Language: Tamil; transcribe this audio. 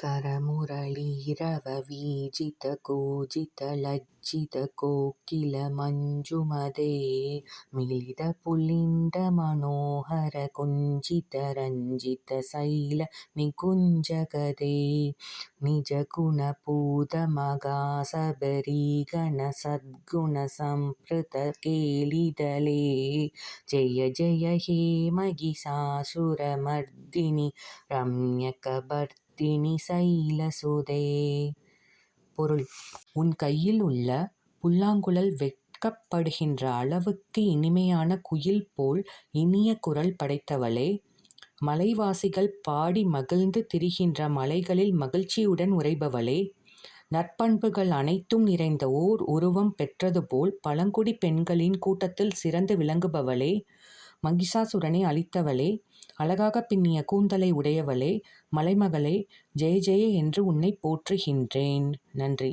करमुरलीरववीजितकूजितलज्ज ಮಿಳಿಚಿದ ಕೋಕಿಲ ಮಂಜುಮದೆ ಮಿಳಿದ ಪುಲಿಂಡ ಮನೋಹರ ಕುಂಜಿತ ರಂಜಿತ ಸೈಲ ನಿಕುಂಜಗದೆ ನಿಜ ಗುಣ ಪೂತ ಮಗಾ ಸಬರೀಗಣ ಸದ್ಗುಣ ಸಂಪೃತ ಕೇಳಿದಲೇ ಜಯ ಜಯ ಹೇ ಮಗಿಸಾಸುರ ಮರ್ದಿನಿ ರಮ್ಯಕ ಭರ್ತಿನಿ ಸೈಲಸುದೆ பொருள் உன் கையில் உள்ள புல்லாங்குழல் வெட்கப்படுகின்ற அளவுக்கு இனிமையான குயில் போல் இனிய குரல் படைத்தவளே! மலைவாசிகள் பாடி மகிழ்ந்து திரிகின்ற மலைகளில் மகிழ்ச்சியுடன் உறைபவளே! நற்பண்புகள் அனைத்தும் நிறைந்த ஓர் உருவம் பெற்றதுபோல் பழங்குடிப் பெண்களின் கூட்டத்தில் சிறந்து விளங்குபவளே! மகிஷாசுரனை அழித்தவளே! அழகாக பின்னிய கூந்தலை உடையவளே! மலைமகளே! ஜெய ஜெய என்று உன்னை போற்றுகின்றேன். நன்றி.